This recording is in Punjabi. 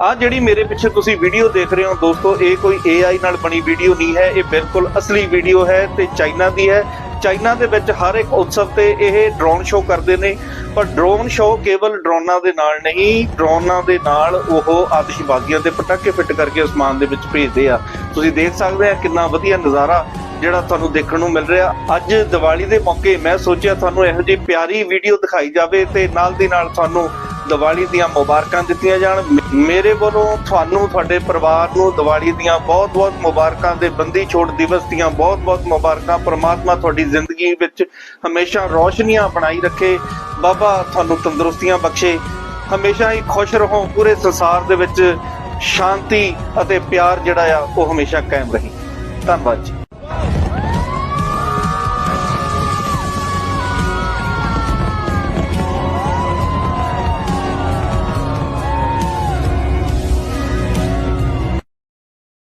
ਆ ਜਿਹੜੀ ਮੇਰੇ ਪਿੱਛੇ ਤੁਸੀਂ ਵੀਡੀਓ ਦੇਖ ਰਹੇ ਹੋ ਦੋਸਤੋ, ਇਹ ਕੋਈ AI ਨਾਲ ਬਣੀ ਵੀਡੀਓ ਨਹੀਂ ਹੈ, ਇਹ ਬਿਲਕੁਲ ਅਸਲੀ ਵੀਡੀਓ ਹੈ ਤੇ ਚਾਈਨਾ ਦੀ ਹੈ। ਚਾਈਨਾ ਦੇ ਵਿੱਚ ਹਰ ਇੱਕ ਉਤਸਵ ਤੇ ਇਹ ਡਰੋਨ ਸ਼ੋਅ ਕਰਦੇ ਨੇ, ਪਰ ਡਰੋਨ ਸ਼ੋਅ ਕੇਵਲ ਡਰੋਨਾਂ ਦੇ ਨਾਲ ਨਹੀਂ, ਡਰੋਨਾਂ ਦੇ ਨਾਲ ਉਹ ਆਤਿਸ਼ਬਾਜ਼ੀਆਂ ਤੇ ਪਟਾਕੇ ਫਿੱਟ ਕਰਕੇ ਅਸਮਾਨ ਦੇ ਵਿੱਚ ਭੇਜਦੇ ਆ। ਤੁਸੀਂ ਦੇਖ ਸਕਦੇ ਆ ਕਿੰਨਾ ਵਧੀਆ ਨਜ਼ਾਰਾ ਜਿਹੜਾ ਤੁਹਾਨੂੰ ਦੇਖਣ ਨੂੰ ਮਿਲ ਰਿਹਾ। ਅੱਜ ਦੀਵਾਲੀ ਦੇ ਮੌਕੇ ਮੈਂ ਸੋਚਿਆ ਤੁਹਾਨੂੰ ਇਹੋ ਜਿਹੀ ਪਿਆਰੀ ਵੀਡੀਓ ਦਿਖਾਈ ਜਾਵੇ ਤੇ ਨਾਲ ਦੀ ਨਾਲ ਤੁਹਾਨੂੰ ਦੀਵਾਲੀ ਦੀਆਂ ਮੁਬਾਰਕਾਂ ਦਿੱਤੀਆਂ ਜਾਣ। ਮੇਰੇ ਵੱਲੋਂ ਤੁਹਾਨੂੰ, ਤੁਹਾਡੇ ਪਰਿਵਾਰ ਨੂੰ ਦੀਵਾਲੀ ਦੀਆਂ ਬਹੁਤ-ਬਹੁਤ ਮੁਬਾਰਕਾਂ ਦੇ ਬੰਦੀ ਛੋੜ ਦਿਵਸ ਦੀਆਂ ਬਹੁਤ-ਬਹੁਤ ਮੁਬਾਰਕਾਂ। ਪ੍ਰਮਾਤਮਾ ਤੁਹਾਡੀ ਜ਼ਿੰਦਗੀ ਵਿੱਚ ਹਮੇਸ਼ਾ ਰੌਸ਼ਨੀਆਂ ਬਣਾਈ ਰੱਖੇ। ਬਾਬਾ, ਤੁਹਾਨੂੰ ਤੰਦਰੁਸਤੀਆਂ ਬਖਸ਼ੇ। ਹਮੇਸ਼ਾ ਹੀ ਖੁਸ਼ ਰਹੋ। ਪੂਰੇ ਸੰਸਾਰ ਦੇ ਵਿੱਚ ਸ਼ਾਂਤੀ ਅਤੇ ਪਿਆਰ ਜਿਹੜਾ ਆ, ਉਹ ਹਮੇਸ਼ਾ ਕਾਇਮ ਰਹੇ। ਧੰਨਵਾਦ ਜੀ।